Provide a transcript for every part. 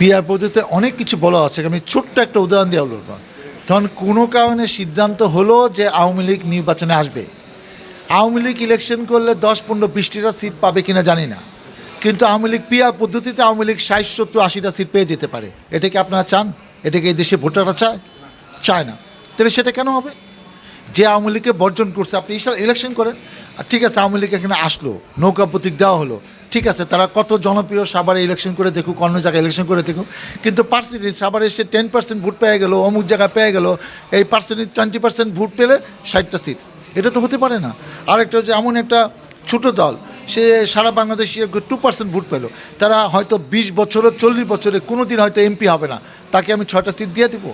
Peer পদ্ধতিতে অনেক কিছু বলা আছে আমি ছোট্ট একটা উদাহরণ দিয়ে বলব। তখন কোনো কারণে সিদ্ধান্ত হলো যে আওয়ামী লীগ নির্বাচনে আসবে। আওয়ামী লীগ ইলেকশন করলে দশ পনেরো বিশটিটা সিট পাবে কিনা জানি না। কিন্তু আওয়ামী লীগ পিয়ার পদ্ধতিতে আওয়ামী লীগ ষাট, সত্তর, আশিটা সিট পেয়ে যেতে পারে। এটাকে আপনারা চান? এটাকে এই দেশে ভোটাররা চায়? চায় না। তাহলে সেটা কেন হবে? যে আওয়ামী লীগকে বর্জন করছে, আপনি ইলেকশন করেন। আর ঠিক আছে, আওয়ামী লীগ এখানে আসলো, নৌকা প্রতীক দেওয়া হলো। ঠিক আছে, তারা কত জনপ্রিয় সাবারে ইলেকশন করে দেখুক, অন্য জায়গায় ইলেকশন করে দেখুক। কিন্তু পার্সেন্টেজ সাবারে এসে টেন পার্সেন্ট ভোট পেয়ে গেলো, অমুক জায়গায় পেয়ে গেলো, এই পার্সেন্টেজ টোয়েন্টি পার্সেন্ট ভোট পেলে ষাটটা সিট এটা তো হতে পারে না। আরেকটা হচ্ছে এমন একটা ছোট দল, সে সারা বাংলাদেশে টু পার্সেন্ট ভোট পেল। তারা হয়তো বিশ বছরে, চল্লিশ বছরে কোনো দিন হয়তো এমপি হবে না। তাকে আমি ছয়টা সিট দিয়ে দেবো।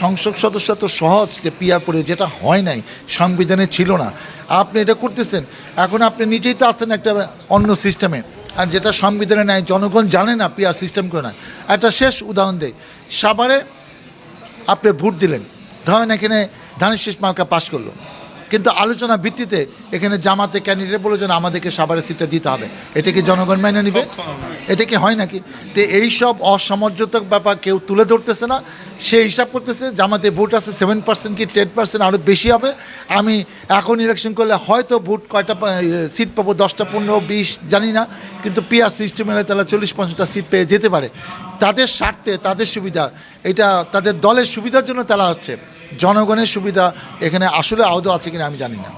সংসদ সদস্য তো সহজ যে পিয়া পড়ে, যেটা হয় নাই, সংবিধানে ছিল না। আপনি এটা করতেছেন। এখন আপনি নিজেই তো আছেন একটা অন্য সিস্টেমে আর যেটা সংবিধানে নেয় জনগণ জানে না পিয়ার সিস্টেম করে না। একটা শেষ উদাহরণ দেয় সাভারে আপনি ভোট দিলেন, ধরেন এখানে ধানের শেষ মার্কা পাশ করল। কিন্তু আলোচনা ভিত্তিতে এখানে জামাতে ক্যান্ডিডেট বলে যেন আমাদেরকে সাভারের সিটটা দিতে হবে। এটা কি জনগণ মেনে নিবে? এটা কি হয় নাকি? তো এইসব অসামঞ্জতক ব্যাপার কেউ তুলে ধরতেছে না। সে হিসাব করতেছে, জামাতে ভোট আছে সেভেন পার্সেন্ট কি টেন পার্সেন্ট আরও বেশি হবে। আমি এখন ইলেকশন করলে হয়তো ভোট কয়টা সিট পাবো? দশটা, পনেরো, বিশ, জানি না। কিন্তু পিয়ার সিস্টেম এলে তারা চল্লিশ পঞ্চাশটা সিট পেয়ে যেতে পারে। তাদের স্বার্থে, তাদের সুবিধা, এটা তাদের দলের সুবিধার জন্য তারা হচ্ছে। জনগণের সুবিধা এখানে আসলে আহত আছে কিনা আমি জানি না।